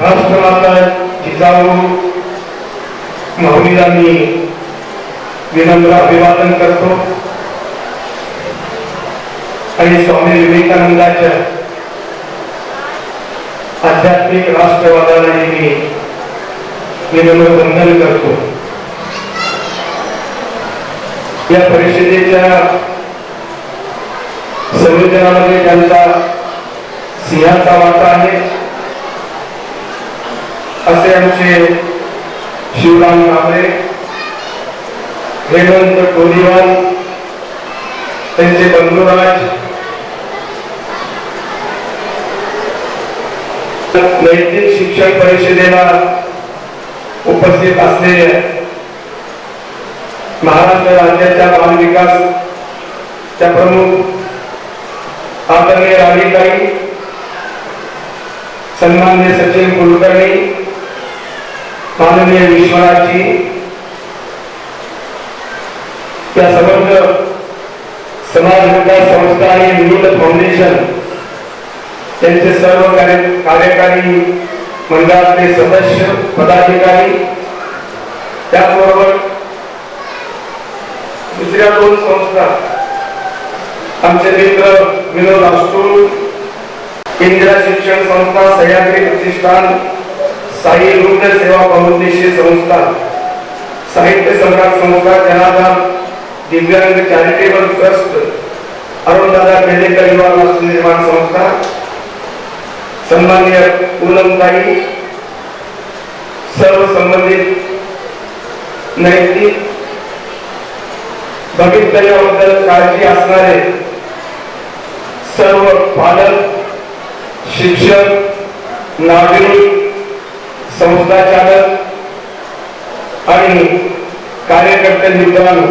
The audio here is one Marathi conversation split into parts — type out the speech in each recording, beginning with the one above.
राष्ट्रमाता जिजाऊ माऊलीला विनम्र अभिवादन करतो. आणि स्वामी विवेकानंदाच्या आध्यात्मिक राष्ट्रवादाला मी विनम्र बंधन करतो. या परिषदेच्या संयोजनामध्ये त्यांचा सिंहाचा वाटा आहे असे आमचे शिवराम कांबळे हेमंत कोलीवाल त्यांचे बंधुराज नैतिक शिक्षण परिषदेला उपस्थित असलेले महाराष्ट्र राज्याच्या बालविकासच्या प्रमुख आदरणीय राधिकाई सन्मान्य सचिन कुलकर्णी माननीय विश्वनाथजी त्या समग्र समाज विकास संस्था आणि विविध फाउंडेशन त्यांचे सर्व कार्य कार्यकारी मंडळातले सदस्य पदाधिकारी त्याचबरोबर दुसऱ्या दोन संस्था आमचे मित्र विनोद आष्टूळ इंदिरा शिक्षण संस्था सह्याद्री प्रतिष्ठान साई वृद्ध सेवा फाउंडेशन संस्था साहित्य सम्राट संस्था जनाधाम दिव्यांग चॅरिटेबल ट्रस्ट अरुणदादा बेलेकर युवा राष्ट्र निर्माण संस्था सन्मान्य पूनमताई सर्व संबंधित नैतिक भवितव्याबद्दल काळजी असणारे सर्व पालक शिक्षक नागरिक संस्था चालक आणि कार्यकर्ते मित्रांनो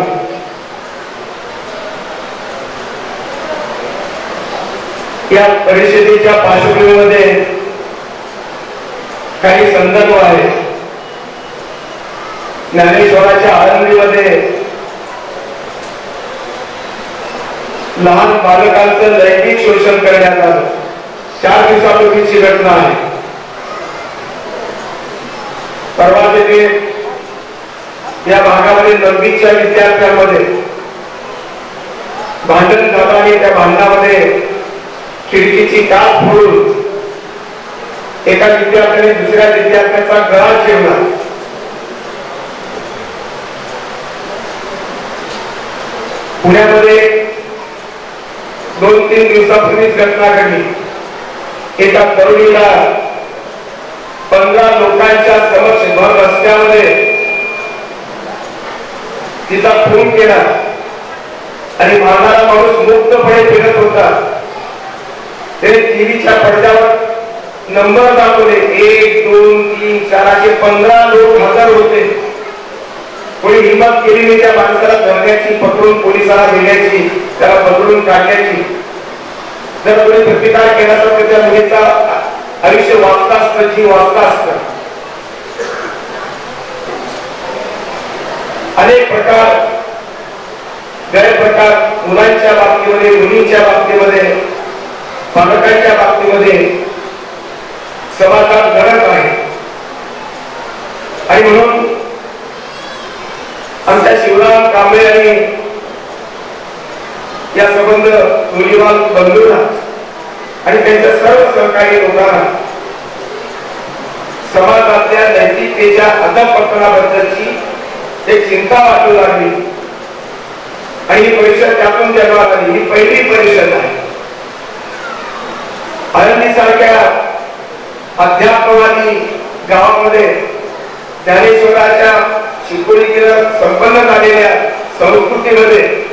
या परिषदेच्या पार्श्वभूमीमध्ये काही संदर्भ आहेत. ज्ञानेश्वराच्या आळंदीमध्ये लहान बालकांचं लैंगिक शोषण करण्यात आलं. चार दिवसापूर्वीची घटना आहे. परवा तेथे या भागामध्ये नववीच्या विद्यार्थ्यांमध्ये भांडण झालं आणि त्या भांडणामध्ये खिडकीची काच फोडून एका विद्यार्थ्याने दुसऱ्या विद्यार्थ्याचा गळा चिरला पुण्यामध्ये दोन तीन दिवसापूर्वीच घटना घडली. एका तरुणीला पंधरा लोकांच्या समक्ष भर रस्त्यामध्ये तिचा खून केला. आणि मारणारा माणूस मुक्तपणे फिरत होता. ते टीव्हीच्या पडद्यावर नंबर दाखवले. एक दोन तीन चार असे पंधरा लोक हजर होते. कोणी हिंमत केली नाही त्या माणसाला धरण्याची पकडून पोलिसाला देण्याची त्याला पकडून काढण्याची. जर कोणी प्रतिकार केला तर त्या मुलीचा आयुष्य वाचता असतं जीव वाचता असतं. अनेक प्रकार गैरप्रकार मुलांच्या बाबतीमध्ये मुलींच्या बाबतीमध्ये पालकांच्या बाबतीमध्ये समाजात घडत आहे. आणि म्हणून आमच्या शिवराम कांबळे आणि या संबंध मुलीवाल बंधूंना आणि त्यांच्या सर्व सहकारी लोकांना समाजातल्या नैतिकतेच्या अधपतनाबद्दलची एक चिंता वाटू लागली. आणि ही परिषद त्यातून जन्मात आली. ही पहिली परिषद आहे. आनंदी सारख्या अध्यात्मवादी गावामध्ये ज्ञानेश्वराच्या शिकवणीकीनं संपन्न झालेल्या संस्कृतीमध्ये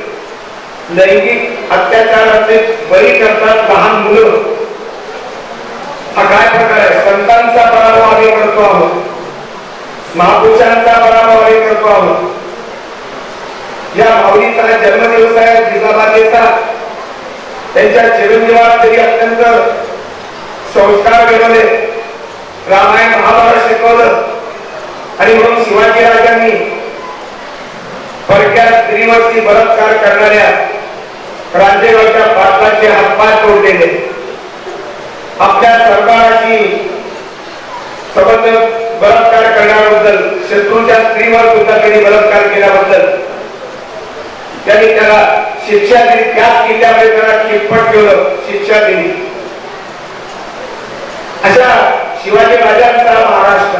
लैंगिक अत्याचाराचे बळी करतात लहान मुलं. हा काय प्रकार आहे? संतांचा पराभव आम्ही करतो आहोत. महापुरुषांचा पराभव करतो आहोत या भावनीचा जन्मदिवस आहे जिजाबाजेचा त्यांच्या चिरंजीवात तरी अत्यंत संस्कार घडवले रामायण महाभारत शिकवलं. आणि म्हणून शिवाजी राजांनी परक्या स्त्रीवरती बलात्कार करणाऱ्या राज्यगावच्या पात्राचे हातपाय तोडलेले. आपल्या सरकाराची संबंध बलात्कार करण्याबद्दल शत्रूच्या स्त्रीवर सुद्धा त्यांनी बलात्कार केल्याबद्दल. त्यांनी त्याला शिक्षा दिली त्याच किल्ल्यामध्ये त्याला चिटपट ठेवलं शिक्षा दिली अशा शिवाजी राजांचा महाराष्ट्र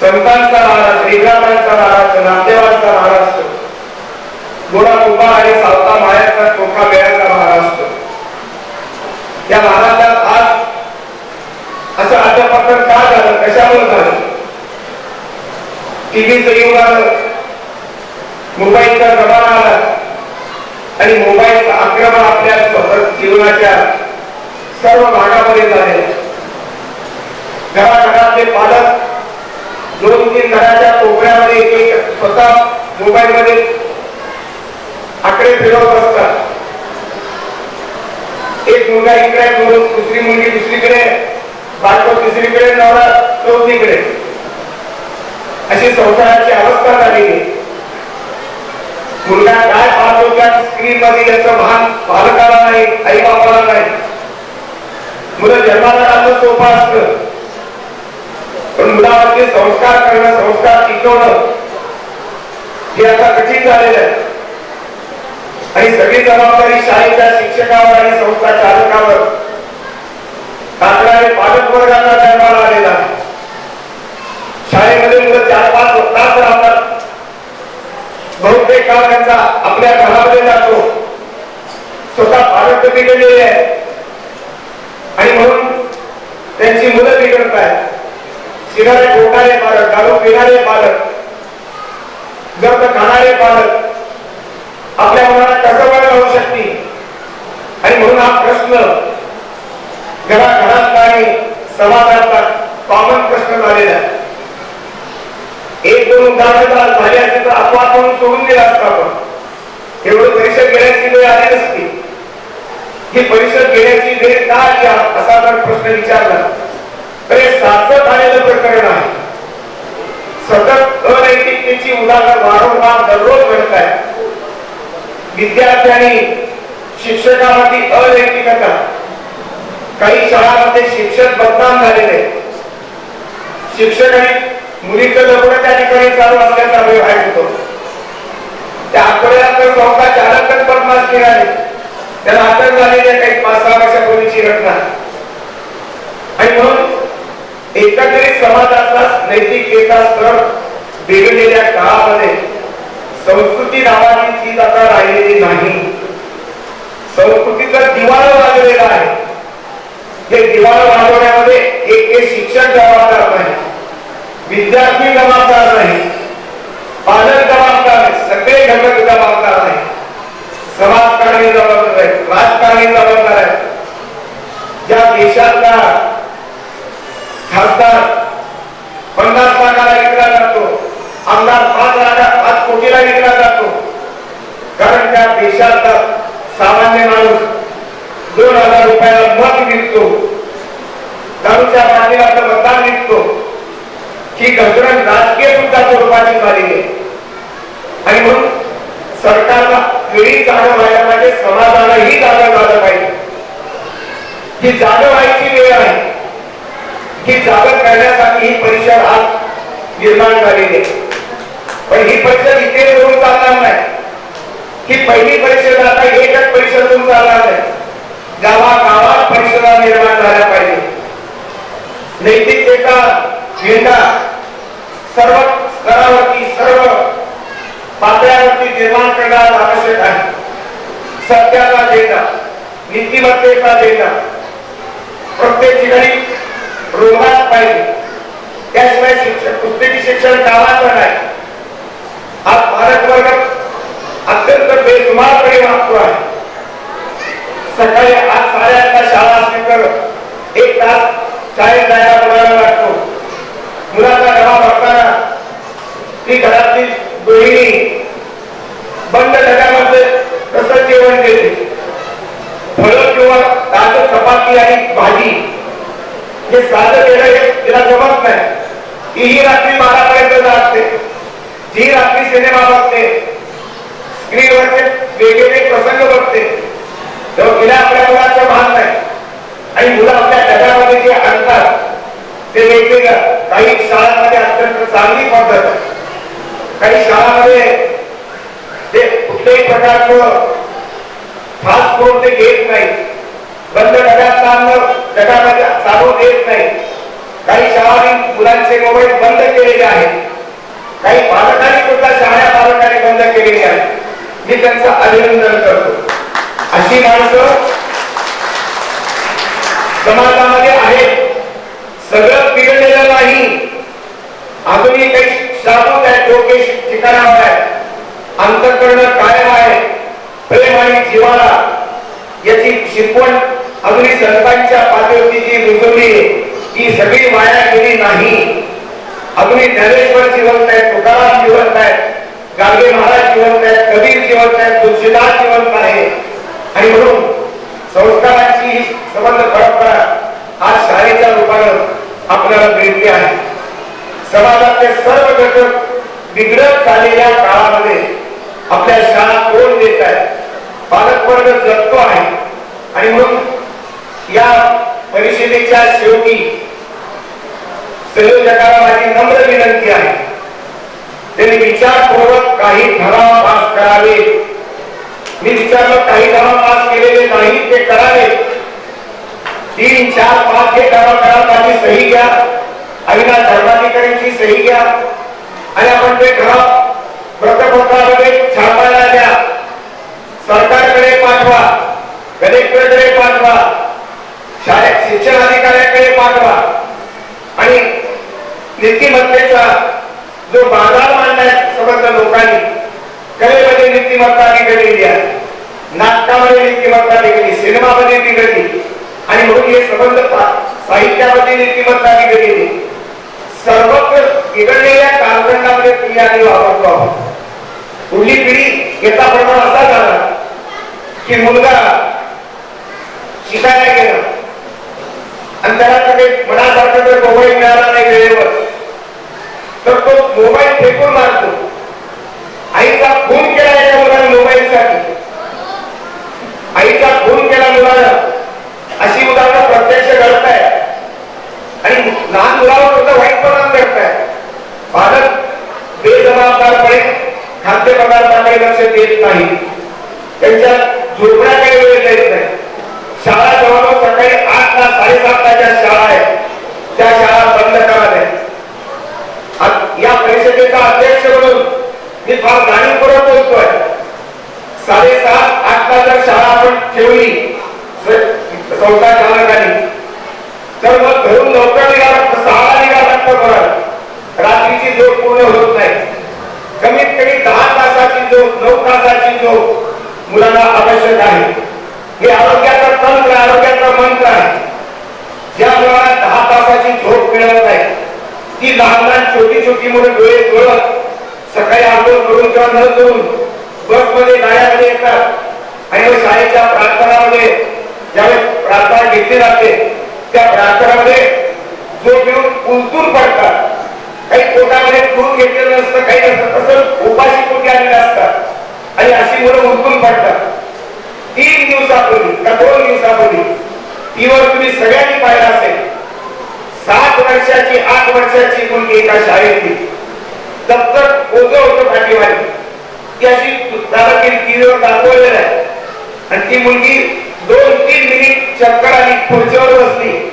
संतांचा महाराष्ट्र एकनाथांचा महाराष्ट्र नामदेवांचा महाराष्ट्र गोडा कुंभा आणि सावता मायाचा चोखा मेळ्याचा महाराष्ट्र. या महाराष्ट्र आज असं अध्यापन का झालं कशामुळे झालं? टीव्हीचं युग आलं मोबाईलचा जमाना आला आणि मोबाईलचं आक्रमण आपल्या स्वतः जीवनाच्या सर्व भागामध्ये झाले घराघरातले पालक दोन तीन घराच्या कोपऱ्यामध्ये एक स्वतः मोबाईल मध्ये आकडे फिरवत असतात. एक मुलगा इकडे दुसरी मुलगी दुसरीकडे. बायको तिसरीकडे नवरा चौथीकडे. अशी संसाराची अवस्था झालेली. मुलगा काय पाहतो त्या स्क्रीन मध्ये याचं भान पालकाला नाही आई बापाला नाही. मुलं जन्माला घालणं सोपं असतं. पण मुलावरती संस्कार करणं संस्कार टिकवणं हे आता कठीण झालेलं आहे. आणि सगळी जबाबदारी शाळेच्या शिक्षकावर आणि संस्था चालकावर. टाकणारे पालक वर्गाचा जन्माला आलेला. शाळेमध्ये मुलं चार पाच तास राहतात. बहुतेक काळ त्यांचा आपल्या घरामध्ये जातो. स्वतः पालक बिघडलेले आहे आणि म्हणून त्यांची मुलं बिघडत आहेत. शिणारे ओढणारे पालक दारू पिणारे पालक गर्द खाणारे पालक आपल्या मुलाला कसं बरं लावू शकते आणि म्हणून हा प्रश्न घराघरातला आणि समाजातला कॉमन प्रश्न झालेला आहे. एक दोन उदाहरण झाले असते तर अपवाद म्हणून सोडून दिला असता आपण. एवढं परिषद घेण्याची वेळ आली नसती. ही परिषद घेण्याची वेळ का आली असा जर प्रश्न विचारला तर हे साचत आलेलं प्रकरण आहे. सतत अनैतिकतेची उदाहरण वारंवार दररोज घडत आहे विद्यार्थ्यांनी शिक्षकामध्ये अनैतिकता काही शाळांमध्ये शिक्षक बदनाम झालेले शिक्षक आणि मुलीचं लग्न त्या ठिकाणी चालू असल्याचा व्यवहार होतो त्या आठवड्याला तर संस्था चालकच बदमाश निघाले. त्याला अटक झालेली आहे काही पाच सहा वर्षापूर्वीची घटना. आणि म्हणून एकंदरीत समाजाचा नैतिकतेचा स्तर बिघडलेल्या काळामध्ये संस्कृती नावाची चीज आता राहिलेली नाही. संस्कृतीचा दिवाळ वाजलेला आहे. हे दिवाळ वाढवण्यामध्ये एक एक शिक्षक जबाबदार नाही. विद्यार्थी जबाबदार नाही. पालक जबाबदार नाही. सगळे घटक जबाबदार नाही. समाजकारणी जबाबदार आहेत. राजकारणी जबाबदार आहेत. ज्या देशातला खासदार पन्नास लाखाला विकला जातो आमदार पाच लाखा पाच कोटीला विकला जातो कारण त्या देशाचा सामान्य माणूस दोन हजार रुपयाला मत निघतो दारूच्या बाटलीला आपलं मतदान विकतो. ही घसरण राजकीय सुद्धा स्वरूपाची झालेली आहे आणि म्हणून सरकारला वेळी जाणं व्हायला पाहिजे समाजाला ही जाणं झालं पाहिजे. ही जाणं व्हायची वेळ आहे ही जागा करण्यासाठी ही परिषद आज निर्माण झालेली आहे. पण ही परिषद इथे करून चालणार नाही. ही पहिली परिषद आता एकच परिषद करून चालणार नाही. गावागावात परिषदा निर्माण झाल्या पाहिजे. नैतिकतेचा झेंडा सर्व स्तरावरती सर्व पातळ्यावरती निर्माण करणं आवश्यक आहे. सत्याचा झेंडा नीतिमत्तेचा झेंडा प्रत्येक ठिकाणी रोगात पाहिजे. त्याशिवाय शिक्षण पुस्तकी शिक्षण गावाचं नाही. हा भारत वर्ग अत्यंत बेसुमारपणे वागतो आहे. सकाळी आज साडेआठला शाळा असली तर एक तास शाळेत जायला बोलायला लागतो. मुलाचा डबा भरताना ती घरातली गृहिणी बंद ढगामध्ये कसं जेवण देते. फळं किंवा ताजं चपाती आणि भाजी हे साधं देणं हे तिला जमत नाही. तीही रात्री बारापर्यंत जाते जी रात्री सिनेमा बघते स्क्रीनवरचे वेगवेगळे प्रसंग बघते. तेव्हा तिला आपल्या मुलाचं भान नाही आणि मुलं आपल्या डब्यामध्ये जे आणतात ते वेगळे काही शाळांमध्ये अत्यंत चांगली पद्धत आहे. काही शाळांमध्ये ते कुठल्याही प्रकारचं फास्ट फूड ते घेत नाही बंद डब्यात अन्न डब्यामध्ये चालू देत नाही. काही शाळांनी मुलांचे मोबाईल बंद केलेले आहेत. काही पालकांनी सुद्धा शाळा पालकांनी बंद केलेली आहेत मी त्यांचं अभिनंदन करतो. अशी माणसं समाजामध्ये आहेत सगळं बिघडलेलं नाही. अजूनही काही शाबूत आहे डोके ठिकाणावर आहे अंतकरण कायम आहे. प्रेम आणि जीवाला याची शिकवण अजूनही संतांच्या पातळीवरती जी रुजवली ती सगळी माया गेली नाही. अजूनही ज्ञानेश्वर जिवंत आहेत तुकाराम जिवंत आहेत गाडगे महाराज जिवंत आहेत कबीर जिवंत आहेत तुलसीदास जिवंत आहे आणि म्हणून संस्कारांची ही संबंध परंपरा आज शाळेच्या रूपानं आपल्याला मिळते आहे. समाजातले सर्व घटक बिघडत झालेल्या काळामध्ये आपल्या शाळा कोण देत आहेत पालकवर्ग जगतो आहे. आणि म्हणून या परिषदेच्या शेवटी संयोजकाला माझी नम्र विनंती आहे. त्यांनी विचारपूर्वक काही ठराव पास करावे मी विचारलं काही ठराव पास केलेले नाही ते करावे. तीन चार पाच हे ठराव करा त्याची सही घ्या. अविनाश धर्माधिकाऱ्यांची सही घ्या. आणि आपण ते ठराव वृत्तपत्रामध्ये छापायला द्या. सरकारकडे पाठवा कलेक्टरकडे पाठवा शाळेत शिक्षण अधिकाऱ्याकडे पाठवा. आणि नीतिमत्तेचा जो बाजार मांडलाय समजा लोकांनी कलेमध्ये नीतिमत्ता बिघडलेली आहे. नाटकामध्ये नीतिमत्ता बिघडली सिनेमामध्ये बिघडली आणि म्हणून हे संबंध साहित्यामध्ये नीतिमत्ता बिघडलेली सर्वत्र बिघडलेल्या कालखंडामध्ये तुम्ही आम्ही वापरतो आहोत पुढली पिढी याचा प्रमाण असा झाला की मुलगा शिकायला गेला. आणि त्याला कधी मनासारखं जर मोबाईल मिळाला नाही वेळेवर. तर तो मोबाईल फेकून मारतो. आईचा खून केला एका मुलाने मोबाईलसाठी आईचा खून केला मुलानं अशी उदाहरणं प्रत्यक्ष घडत आहे आणि लहान मुलावर सुद्धा वाईट परिणाम घडत आहे पालक बेजबाबदारपणे खाद्यपदार्थाकडे लक्ष देत नाही. त्यांच्या झोपण्याकडे वेळ देत नाही. शाळा जवळ सकाळी आठ तास साडेसात ज्या शाळा आहेत त्या शाळा बंद कराव्या आज या परिषदेचा अध्यक्ष मी फार जाणीवपूर्वक बोलतोय साडेसात आठ ला जर शाळा आपण ठेवली. संस्था चालकांनी. तर मग घरून लवकर निघाला सहाला निघाला लागतं परत. रात्रीची झोप पूर्ण होत नाही. कमीत कमी दहा तासाची झोप नऊ तासाची झोप मुलांना आवश्यक आहे. हे आरोग्याचा तंत्र आरोग्याचा मंत्र आहे. ज्या मुलांना दहा तासाची झोप मिळत नाही ती लहान लहान छोटी छोटी मुलं डोळे चोळत सकाळी आंदोलन करून किंवा न करून बसमध्ये गाड्यामध्ये येतात. आणि शाळेच्या प्रार्थनामध्ये ज्यावेळेस प्रार्थना घेतली जाते त्या प्रार्थनामध्ये जो घेऊन उलटून पडतात. काही पोटामध्ये करून घेतलेलं नसतं काही नसतं. तसं उपाशी पोटी आलेले असतात. आणि अशी मुलं उलटून पडतात. तीन दिवसापूर्वी का दोन दिवसापूर्वी टीव्हीवर तुम्ही सगळ्यांनी पाहिलं असेल. सात वर्षाची आठ वर्षाची मुलगी एका शाळेतली. दप्तर ओझं होतं पाठीवारी ती अशी दादागिरी टीव्हीवर दाखवलेलं आहे. आणि ती मुलगी दोन तीन मिनिट चक्कर आली खुर्चीवर बसली.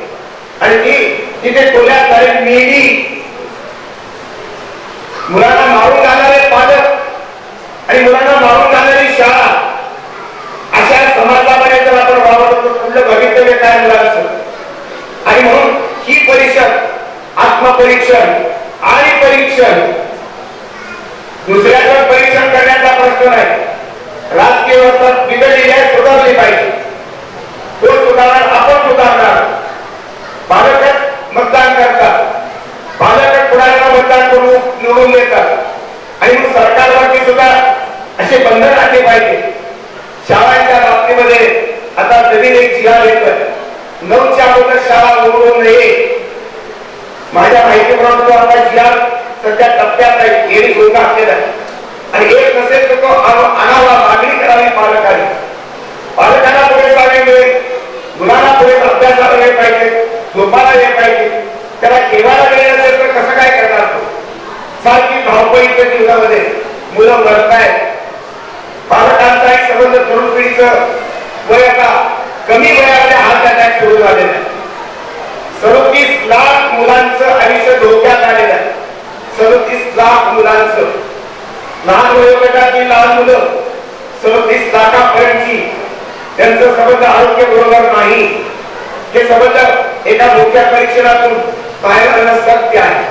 आणि ती तिथे खोल्यात कारण मेली. मुलांना मारून घालणारे पालक आणि मुलांना मारून घालणारी शाळा. अशा समाजामध्ये जर आपण वावरतो कुठलं भवितव्य काय मुलांचं? आणि म्हणून ही परिषद आत्मपरीक्षण आणि परीक्षण दुसऱ्यावर परीक्षण करण्याचा प्रश्न नाही. राजकीय व्यवस्था बिघडलेली आहे सुधारली पाहिजे. तो सुधारणार? आपण सुधारणार. पालकच मतदान करतात. पालकच पुढाऱ्यांना मतदान करून निवडून देतात. आणि मग सरकारवरती सुद्धा असे बंधन आणले पाहिजे. शाळांच्या बाबतीमध्ये आता नवीन एक जिल्हा येतोय नऊच्या अगोदर शाळा उघडू नये माझ्या माहितीप्रमाणे आता जिल्हा सध्या केळी गोगा असलेला आणि एक नसेल तर तो आणावा मागणी करावी पालकांनी. पालकांना पुरेसा वेळ मिळेल मुलांना पुरेसा अभ्यासाला वेळ पाहिजे झोपाला वेळ पाहिजे. त्याला खेळायला वेळ असेल तर कसं काय करणार तो? सारखी धावपळीच्या जीवनामध्ये मुलं लढतायत पालकांचा एक संबंध तरुण पिढीचं वय आता कमी वयामध्ये हात अटॅक सुरू झालेला सदोतीस लाख मुलांचं आयुष्य धोक्यात सदतीस लाख मुलांचं. लहान वयोगटातील लहान मुलं सदतीस लाखापर्यंतची. त्यांचं संबंध आरोग्य बरोबर नाही. हे संबंध एका मोठ्या परीक्षणातून बाहेर आणणं सत्य आहे.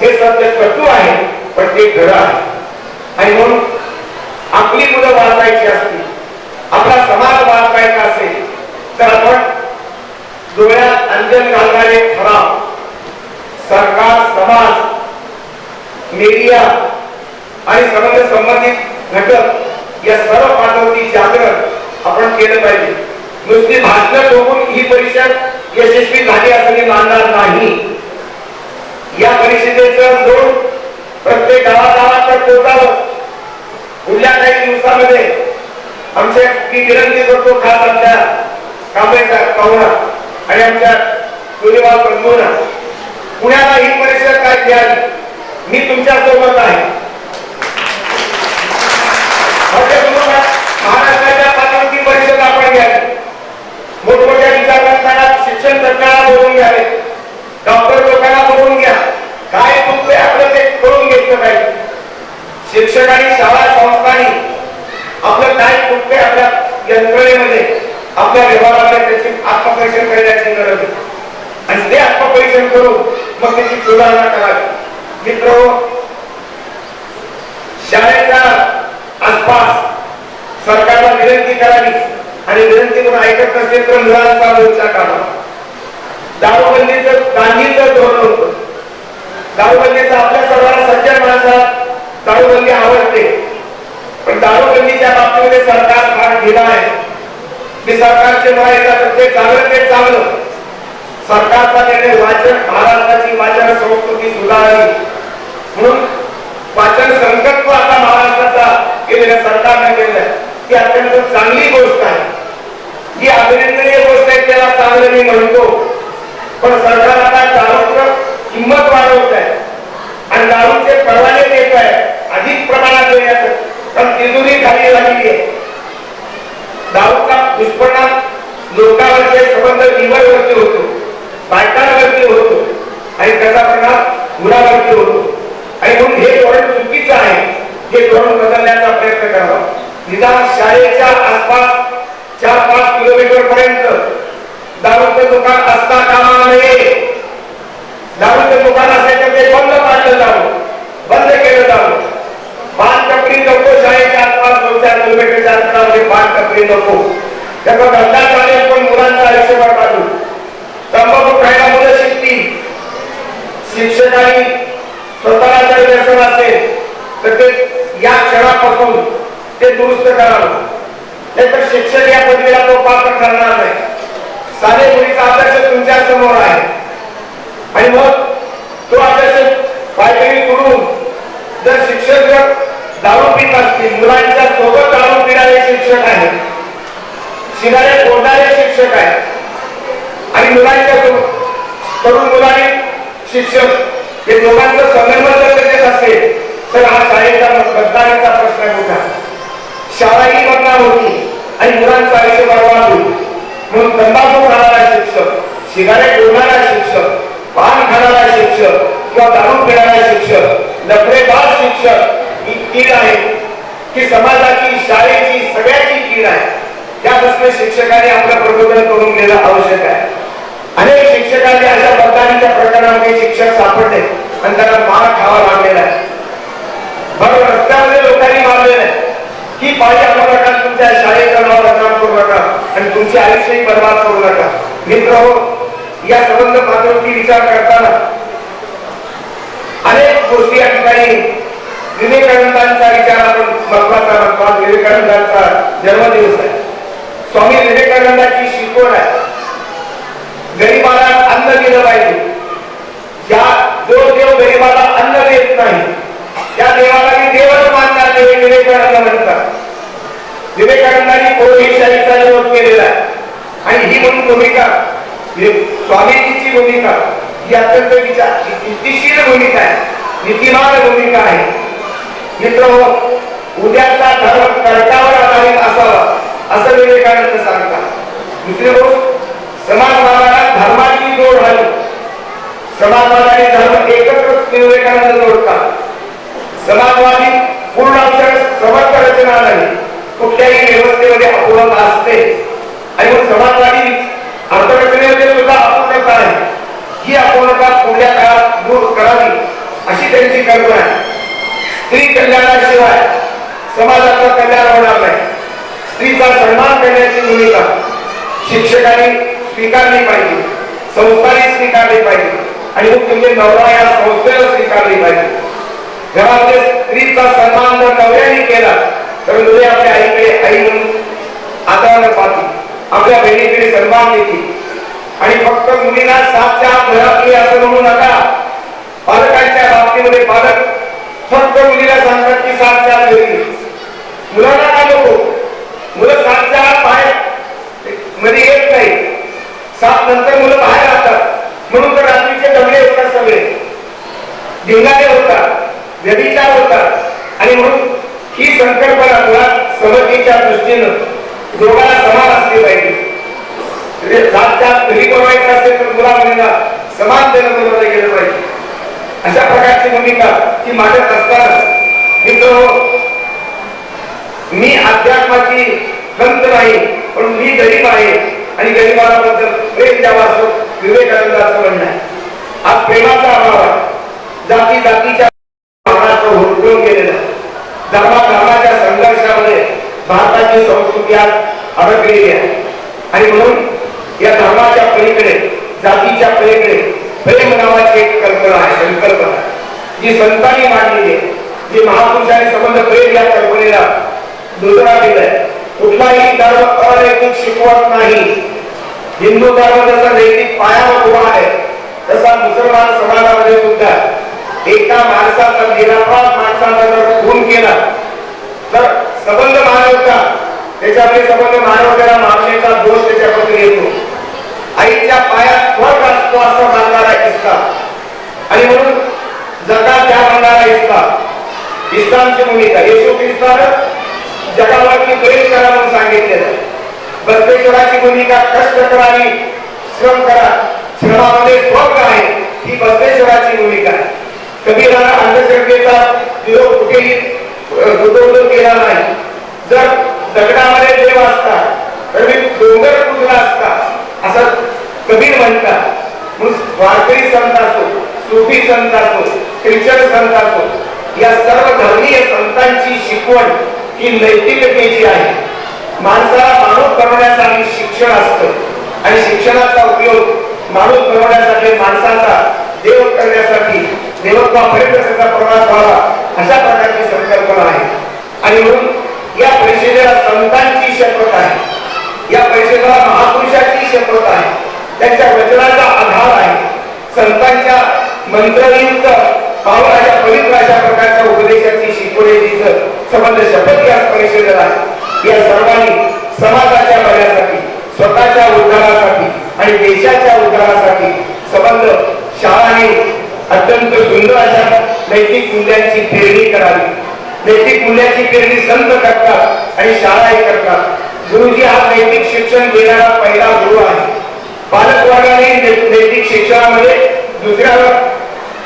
हे सत्य कटू आहे पण ते घर आहे. आणि म्हणून आपली मुलं वाचायची असतील आपला समाज वाचवायचा असेल तर आपण डोळ्यात अंजन घालणारे ठराव. सरकार समाज मीडिया आणि संबंध संबंधित घटक या सर्व पातळीवरती जागरण आपण केलं पाहिजे. नुसती भाषण ठोकून ही परिषद यशस्वी झाली असं मी मानणार नाही. या परिषदेचं जोड प्रत्येक गावागावात पोहोचावं पुढल्या काही दिवसामध्ये आमच्या मी विनंती करतो खास आमच्या कांबळेचा पाहुणा आणि आमच्या दोन्हीवाल बंधूंना पुण्याला ही परिषद काय घ्यावी? मी तुमच्यासोबत आहे म्हणजे माझ्या महाराष्ट्राच्या पातळीची परिषद आपण घ्यावी. मोठमोठ्या विचारवंतांना शिक्षण तज्ञांना बोलून घ्यावे. डॉक्टर लोकांना बोलून घ्या. काय चुकतंय आपलं ते करून घेतलं पाहिजे. शिक्षक आणि शाळा संस्थांनी आपलं काय चुकतंय आपल्या यंत्रणेमध्ये आपल्या व्यवहारामध्ये त्याची आत्मपरीक्षण करण्याची गरज आणि ते आत्मपरीक्षण करून मग त्याची सुधारणा करावी. मित्र हो, शाळेच्या आसपास सरकारला विनंती करावी आणि विनंती करून ऐकत नसेल तर मुलांचा मोर्चा काढा दारूबंदीचं गांधीचं धोरण होतं. दारूबंदीचा आपल्या सर्वांना सज्जन माणसात दारूबंदी आवडते. पण दारूबंदीच्या बाबतीमध्ये सरकार भाग घेणार आहे. मी सरकारचे मला येतात ते चांगलं ते चांगलं सरकारचा निर्णय वाचन महाराष्ट्राची वाचन संस्कृती सुधारावी म्हणून वाचन संकल्प आता महाराष्ट्राचा केलेल्या सरकारने केलेला ती अत्यंत चांगली गोष्ट आहे. जी अभिनंदनीय गोष्ट आहे त्याला चांगलं मी म्हणतो. पण सरकार आता दारूचं किंमत वाढवत आहे. आणि दारूचे परवाने देत आहे. अधिक प्रमाणात देण्याचं. कारण तिजोरी खाली झालेली आहे. दारूचा दुष्परिणाम लोकांवरचे संबंध लिव्हरवरती होतो बायकांवरती होतो आणि त्याचा परिणाम आणि म्हणून हे धोरण चुकीचं आहे. हे धोरण बदलण्याचा प्रयत्न करावा. निदान शाळेच्या आसपास चार पाच किलोमीटर पर्यंत दारूचं दुकान असता कामा नये. दारूचं दुकान असायचं ते बंद पाडलं जावं. बंद केलं जावं. पाच टपरी नको शाळेच्या आसपास दोन चार किलोमीटरच्या अंतरामध्ये पाच टपरी नको. त्याचा धंदा चालेल पण मुलांचं आयुष्य बरबाद तंबाखू खायला शिक्षकांनी स्वतःला जर व्यसन असेल तर ते या क्षणापासून ते दुरुस्त करावं. नाही तर शिक्षक या पदवीला तो पात्र करणार नाही. साधे मुलीचा आदर्श तुमच्यासमोर आहे. आणि मग तो आदर्श पायदळी करून जर शिक्षक जर दारू पित असतील मुलांच्या सोबत दारू पिणारे शिक्षक आहेत शिणारे बोलणारे शिक्षक आहेत आणि मुलांच्या तरुण मुलांनी शिक्षक हे दोघांचं समन्वय जर करीत असेल तर हा शाळेचा बदलाण्याचा प्रश्न मोठा. शाळाही बदनाम होती आणि मुलांचं आयुष्य बरबाद होईल. म्हणून तंबाखू खाणारा शिक्षक सिगारेट ओढणारा शिक्षक पान खाणारा शिक्षक किंवा दारू पिणारा शिक्षक लफडेबाज शिक्षक ही कीड आहे. की समाजाची शाळेची सगळ्याची कीड आहे. त्यापासून शिक्षकांनी आपलं प्रबोधन करून घेणं आवश्यक आहे. अनेक शिक्षकांनी अशा बदनामीच्या प्रकरणामध्ये शिक्षक सापडले आणि त्यांना मार खावा लागलेला आहे. बरोबर रस्त्यामध्ये लोकांनी मारलेलं आहे. की पाहिजे आपल्या प्रकार तुमच्या शाळेचं नाव बदनाम करू नका आणि तुमचे आयुष्यही बर्बाद करू नका. मित्र हो या संबंध पातळीवरती विचार करताना अनेक गोष्टी या ठिकाणी विवेकानंदांचा विचार आपण महत्त्वाचा महत्वा विवेकानंदांचा जन्मदिवस आहे. स्वामी विवेकानंदाची शिकवण आहे. गरीबाला अन्न दिलं पाहिजे. ज्या जो देव गरीबाला अन्न देत नाही. त्या देवाला मी देवच मानणार देव विवेकानंद म्हणतात. विवेकानंदांनी कोळीशाहीचा विरोध केलेला आहे. आणि ही म्हणून भूमिका म्हणजे स्वामीजीची भूमिका ही अत्यंत विचार नीतिशील भूमिका आहे. नीतिमान भूमिका आहे. मित्र हो, उद्याचा धर्म कर्तावर आधारित असावा असं विवेकानंद सांगतात. दुसरी गोष्ट समाजवादाला धर्माची जोड झाली समाजवाद आणि धर्म एकत्र विवेकानंद जोडतात. समाजवादी पूर्ण समर्थ रचना नाही. कुठल्याही व्यवस्थेमध्ये अपूर्णता असते. आणि मग समाजवादी अर्थरचनेमध्ये सुद्धा अपूर्णता आहे. ही अपूर्णता पुढल्या काळात दूर करावी अशी त्यांची कल्पना आहे. स्त्री कल्याणाशिवाय समाजाचं कल्याण होणार नाही. स्त्रीचा सन्मान करण्याची भूमिका शिक्षकांनी स्वीकारली पाहिजे. संस्थाने स्वीकारली पाहिजे. आणि मग म्हणजे नवरा या संस्थेला स्वीकारली पाहिजे. घरामध्ये स्त्रीचा सन्मान जर नवऱ्याने केला तर मुले आपल्या आईकडे आई म्हणून आदरानं पाहतील आपल्या बहिणीकडे सन्मान देतील आणि फक्त मुलींना सातच्या आत घरातली असं म्हणू नका. पालकांच्या बाबतीमध्ये पालक फक्त मुलीला सांगतात की सातच्या आत घरी मुलांना काय नको? मुलं सातच्या आत बाहेर मध्ये येत नाही. सात नंतर मुलं बाहेर राहतात म्हणून तर रात्रीचे दंगले होतात सगळे धिंगाणे होतात व्यभिचार होतात. आणि म्हणून ही संकल्पना मुळात समतेच्या दृष्टीनं दोघांना समान असली पाहिजे. म्हणजे जात जात घरी बनवायचं असेल तर मुला मुलींना समान देणं बनवलं गेलं पाहिजे. अशा प्रकारची भूमिका ही मांडत असताना मित्र हो, मी अध्यात्माची ग्रंथ नाही पण मी गरीब आहे आणि गरीबाला बद्दल प्रेम द्यावा असं विवेकानंदाचं म्हणणं आहे. आज प्रेमाचा अभाव आहे. जाती जातीच्या महाराष्ट्र धर्मा धर्माच्या संघर्षामध्ये भारताची संस्कृती आज अडकलेली आहे. आणि म्हणून या धर्माच्या पलीकडे जातीच्या पलीकडे प्रेम नावाची एक कल्पना आहे संकल्पना जी संतांनी मांडलेली आहे. जी महापुरुषांनी संबंध प्रेम या कल्पनेला दुसरा दिलाय. कुठलाही धर्म अनैतिक शिकवत नाही. हिंदू धर्म जसा नैतिक पायावर उभा आहे तसा मुसलमान समाजामध्ये सुद्धा एका माणसाचा निरापराध माणसाचा जर खून केला तर संबंध मानवता त्याच्यामध्ये संबंध मानवतेला मागण्याचा दोष त्याच्यामध्ये येतो. आईच्या पायात स्वर्ग असतो असं मानणारा इस्लाम आणि म्हणून जगात त्या मानणारा इस्लाम इस्लामची भूमिका. येशू ख्रिस्तानं जगावरती प्रेम करा म्हणून सांगितलेलं. बसवेश्वराची भूमिका कष्ट करावी श्रम करा. श्रमामध्ये स्वर्ग आहे. ही बसवेश्वराची भूमिका आहे. कबीराला अंधश्रद्धेचा विरोध कुठेही गुंतवणूक केला नाही. जर दगडामध्ये देव असता तर मी डोंगर पुजला असता असं कबीर म्हणतात. म्हणून वारकरी संत असो सुफी संत असो ख्रिश्चन संत असो या सर्व धर्मीय संतांची शिकवण ही नैतिकतेची आहे. माणसाला माणूस बनवण्यासाठी शिक्षण असतं. आणि शिक्षणाचा उपयोग माणूस बनवण्यासाठी माणसाचा देव करण्यासाठी देवत्वापर्यंत त्याचा प्रवास व्हावा अशा प्रकारची संकल्पना आहे. आणि म्हणून या परिषदेला संतांची शपथ आहे. या परिषदेला महापुरुषाची शपथ आहे. त्यांच्या वचनाचा आधार आहे. संतांच्या मंत्रयुक्त पावलाच्या पवित्र अशा प्रकारच्या उपदेशाची शिकवण्याची संबंध शपथ या परिषदेला आहे. या सर्वांनी समाजाच्या भल्यासाठी स्वतःच्या उद्धारासाठी आणि देशाच्या उद्धारासाठी संबंध शाळांनी अत्यंत सुंदर अशा नैतिक मूल्यांची पेरणी करावी. नैतिक मूल्याची पेरणी संत करतात आणि शाळाही करतात. गुरुजी हा नैतिक शिक्षण देणारा पहिला गुरु आहे. पालक वर्गाने नैतिक शिक्षणामध्ये दुसऱ्यावर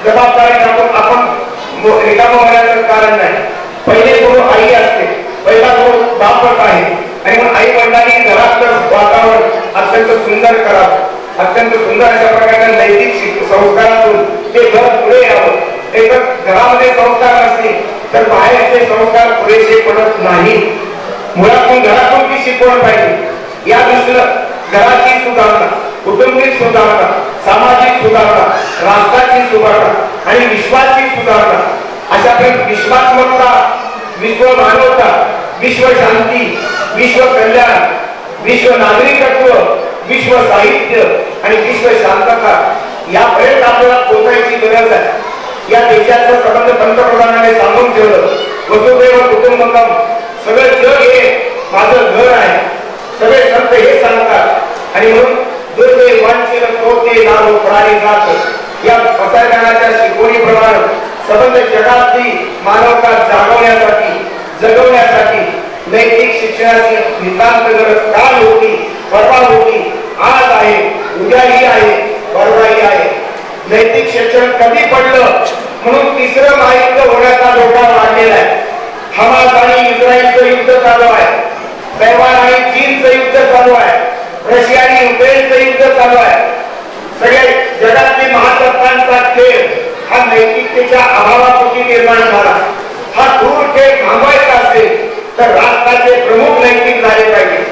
जबाबदारी टाकून आपण रिकामा होण्याचं कारण नाही. पहिले गुरु आई असते. पहिला गुरु बापच आहे. आणि मग आई वडिलांनी घरातलं वातावरण अत्यंत सुंदर करावं. अत्यंत सुंदर अशा प्रकारच्या नैतिक संस्कारातून ते घर पुढे यावं. ते जर घरामध्ये संस्कार नसतील तर बाहेरचे संस्कार पुरेसे पडत नाही. मुळातून घरातून ती शिकवण पाहिजे. या दृष्टीनं घराची सुधारणा कुटुंबिक सुधारणा सामाजिक सुधारणा राष्ट्राची सुधारणा आणि विश्वाची सुधारणा अशा प्रकारे विश्वात्मकता विश्व मानवता विश्व शांती विश्व कल्याण विश्व नागरिकत्व विश्व साहित्य आणि विश्व शांतता यापर्यंत आपल्याला पोहोचायची गरज आहे. या देशाचं संबंध पंतप्रधानाने सांगून ठेवलं वसुदैव कुटुंबकम सगळं जग हे माझं घर आहे. सगळे संत हे सांगतात. आणि म्हणून जो वांछित तो ते नाव प्राणी जात या पसायदानाच्या शिकवणीप्रमाणे संबंध जगातली मानवता जागवण्यासाठी जगवण्यासाठी नैतिक शिक्षणाची नितांत गरज काल होती परवा होती? आज आहे उद्याही आहे परवाही आहे. नैतिक शिक्षण कमी पडलं म्हणून तिसरं महायुद्ध होण्याचा धोका वाढलेला आहे. हमास आणि इस्रायलचं युद्ध चालू आहे. तैवान आणि चीनचं युद्ध चालू आहे. रशिया आणि युक्रेनचं युद्ध चालू आहे. सगळे जगातली महासत्तांचा खेळ हा नैतिकतेच्या अभावापोटी निर्माण झाला. हा दूर खेळ थांबवायचा असेल तर राष्ट्राचे प्रमुख नैतिक झाले पाहिजे.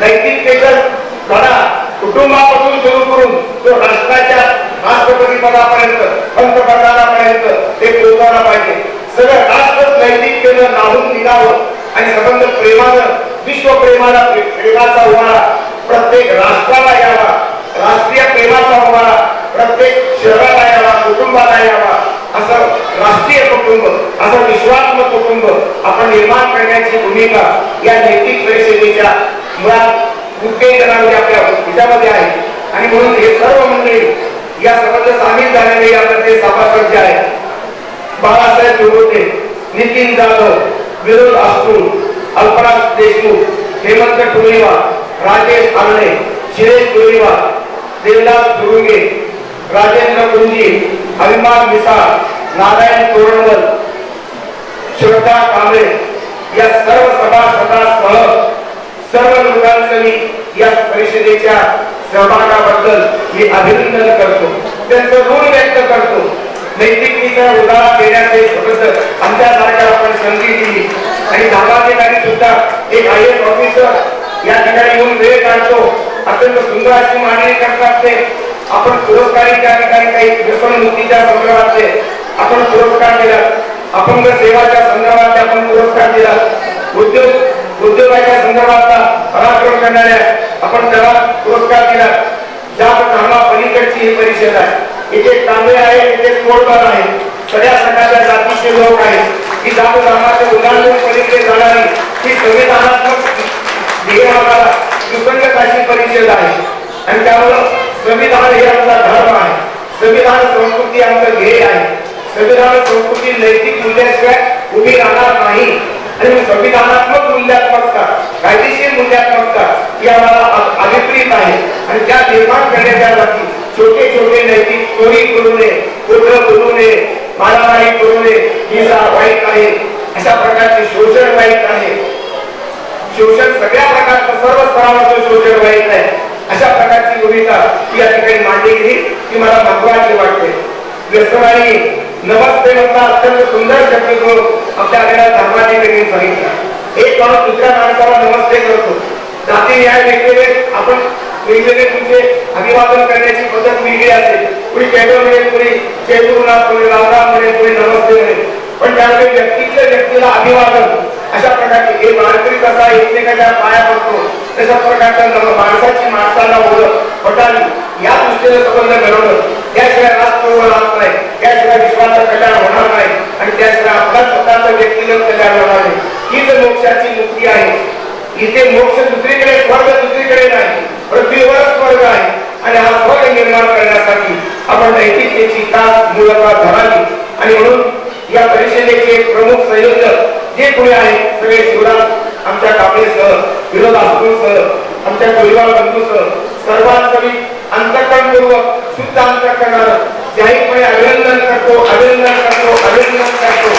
नैतिकतेचं धडा कुटुंबापासून सुरू करून तो राष्ट्राच्या राष्ट्रपती पदापर्यंत पंतप्रधानापर्यंत ते पोहोचायला पाहिजे. सगळं राष्ट्र नैतिकतेनं नाहून निघावं आणि संबंध प्रेमानं विश्व प्रेमाला प्रेमाचा उभारा. प्रत्येक राष्ट्राला यावा राष्ट्रीय प्रेमाचा उभारा. प्रत्येक शहराला यावा कुटुंबाला यावा. असं राष्ट्रीय कुटुंब असं विश्वात्मक कुटुंब आपण निर्माण करण्याची भूमिका या नैतिक परिषदेच्या मुळात उत्तेजनामध्ये आपल्या हिच्यामध्ये आहे. आणि म्हणून हे सर्व मंडळी या सर्वांत सामील झालेले यामध्ये सभासद जे आहेत बाळासाहेब दुर्गोटे नितीन जाधव विरोध आसू अल्पराज देशमुख हेमंत टोळीवा राजेश आंगणे शिरेश टोळीवा देवदास दुरुंगे राजेंद्र कुंजी अभिमान मिसाळ नारायण तोरणवल श्रद्धा कांबळे या सर्व सभासदासह सर्व लोकांचं मी या परिषदेच्या सहभागाबद्दल मी अभिनंदन करतो. त्यांचं ऋण व्यक्त करतो. नैतिकतेचा उदाहरण देण्याचे आमच्या आमच्यासारख्या आपण संधी दिली. आणि धाबाधिकारी सुद्धा एक आय एस ऑफिसर या ठिकाणी येऊन वेळ काढतो. अत्यंत सुंदर अशी मांडणी करतात ते. आपण पुरस्कारी त्या ठिकाणी काही व्यसनमुक्तीच्या संदर्भातले आपण पुरस्कार दिला अपंग सेवाच्या संदर्भातले आपण पुरस्कार दिला उद्योग उद्योगाच्या संदर्भातला पराक्रम करणाऱ्या आपण त्याला पुरस्कार दिला. ज्या धर्मा पलीकडची ही परिषद आहे. इथे तांबे आहे इथे तोडकर आहे. सगळ्या सगळ्या जातीचे लोक आहेत. ही जात धर्माच्या उदाहरण पलीकडे जाणारी ही संविधानात्मक ध्येयाला सुसंगत अशी परिषद आहे. आणि त्यामुळं संविधान हे आमचा धर्म आहे. संविधान संस्कृती आमचं ध्येय आहे. संविधान संस्कृती नैतिक मूल्याशिवाय उभी राहणार नाही. आणि संविधानात्मक मूल्यात्मकता कायदेशीर मूल्यात्मकता ही आम्हाला अभिप्रित आहे. आणि त्या निर्माण करण्यासाठी छोटे छोटे नैतिक चोरी करू नये खोटं बोलू नये मारामारी करू नये हिंसा वाईट आहे अशा प्रकारचे शोषण वाईट आहे. शोषण सगळ्या प्रकारचं सर्व स्तरावरचं शोषण वाईट आहे. अशा प्रकारची भूमिका ही या ठिकाणी मांडली गेली ती मला महत्वाची वाटते. व्यसनाने नमस्ते म्हणता अत्यंत सुंदर शब्द तो आपल्या आलेल्या धर्माधिकाऱ्यांनी सांगितला. एक माणूस दुसऱ्या माणसाला नमस्ते करतो. जाती न्याय वेगवेगळे आपण वेगवेगळे तुमचे अभिवादन करण्याची पद्धत वेगळी असेल कुणी केंद्र म्हणेल कुणी चेतुरनाथ कोणी रामराम म्हणेल कोणी नमस्ते म्हणेल. पण त्यामध्ये व्यक्तीच्या व्यक्तीला अभिवादन अशा प्रकारचे. हे मानकरी कसा एकमेकाच्या पाया पडतो तशा प्रकारचा माणसाची माणसाला ओळख पटावी या दृष्टीने संबंध घडवणं त्याशिवाय राष्ट्र राहत नाही त्याशिवाय विश्वाचं कल्याण होणार नाही आणि त्याशिवाय आपल्या स्वतःचं व्यक्तिगत कल्याण होणार नाही. हीच मोक्षाची मुक्ती आहे इथे मोक्ष दुसरीकडे स्वर्ग दुसरीकडे नाही पृथ्वीवर स्वर्ग आहे. आणि हा स्वर्ग निर्माण करण्यासाठी आपण नैतिकतेची का मूलता धरावी. आणि म्हणून या परिषदेचे प्रमुख संयोजक जे कोणी आहे सगळे शिवराज आमच्या कापडेसह विरोध आसपूरसह आमच्या परिवार बंधूसह सर्वांचं मी अंतकरणपूर्वक शुद्ध अंतकरणार जाहीरपणे अभिनंदन करतो अभिनंदन करतो अभिनंदन करतो.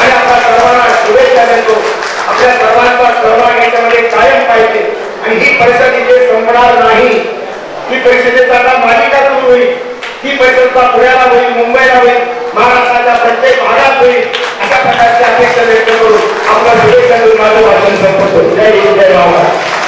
आणि आपल्या सर्वांना शुभेच्छा देतो. आपल्या सर्वांचा सहभाग याच्यामध्ये कायम पाहिजे. आणि ही परिषद इथे संपणार नाही. ही परिषदेचा आता मालिका सुरू होईल. ही परिषद पुण्याला होईल मुंबईला होईल महाराष्ट्राच्या प्रत्येक भागात होईल अशा प्रकारची अपेक्षा व्यक्त करून आपला विवेक माझं भाषण संपवतो. जय हिंद जय महाराष्ट्र.